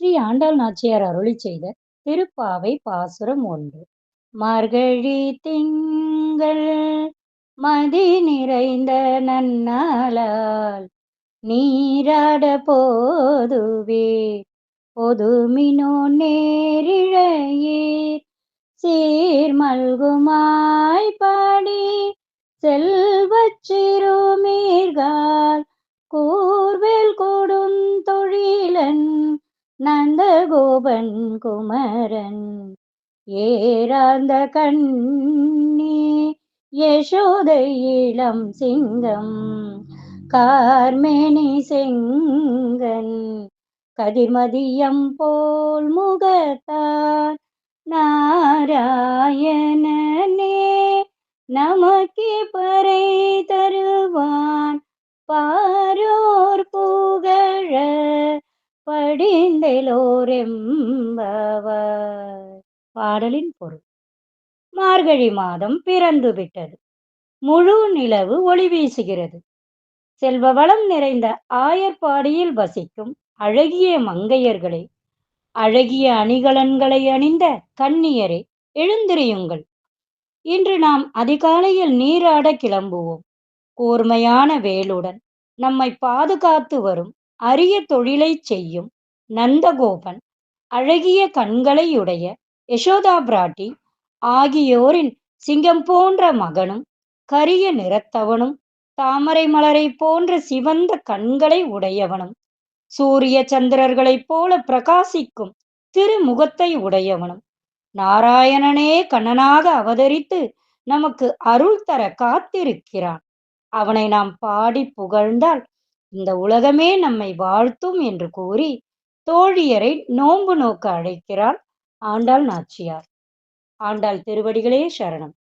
ஸ்ரீ ஆண்டாள் நாச்சியார் அருளி செய்த திருப்பாவை பாசுரம் ஒன்று. மார்கழி திங்கள் மதி நிறைந்த நன்னாளால் நீராட போதுவே. பொதுமினோ நேரிழையீர் சீர்மல்குமாய் பாடி செல்வச்சு நந்தகோபன் குமரன் ஏராந்த கண்ணே யசோதை இளம் சிங்கம் கார்மேனி செங்கன் கதிர்மதியம் போல் முகத்தார் நாராயணனே நமக்கே பறை தருவான் பா மடிந்தெலோரெம்பவர் பாடலின் பொருள். மார்கழி மாதம் பிறந்து விட்டது. முழு நிலவு ஒளி வீசுகிறது. செல்வ வளம் நிறைந்த ஆயர்பாடியில் வசிக்கும் அழகிய மங்கையர்களே அழகிய அணிகலன்களை அணிந்த கன்னியரே எழுந்திரியுங்கள். இன்று நாம் அதிகாலையில் நீராட கிளம்புவோம். கூர்மையான வேலுடன் நம்மை பாதுகாத்து வரும் அரிய தொழிலை செய்யும் நந்தகோபன் அழகிய கண்களையுடைய யசோதா பிராட்டி ஆகியோரின் சிங்கம் போன்ற மகனும் கரிய நிறத்தவனும் தாமரை மலரை போன்ற சிவந்த கண்களை உடையவனும் சூரிய சந்திரர்களைப் போல பிரகாசிக்கும் திருமுகத்தை உடையவனும் நாராயணனே கண்ணனாக அவதரித்து நமக்கு அருள் தர காத்திருக்கிறான். அவனை நாம் பாடி புகழ்ந்தால் இந்த உலகமே நம்மை வாழ்த்தும் என்று கூறி தோழியரை நோன்பு நோக்க அழைக்கிறாள் ஆண்டாள் நாச்சியார். ஆண்டாள் திருவடிகளே சரணம்.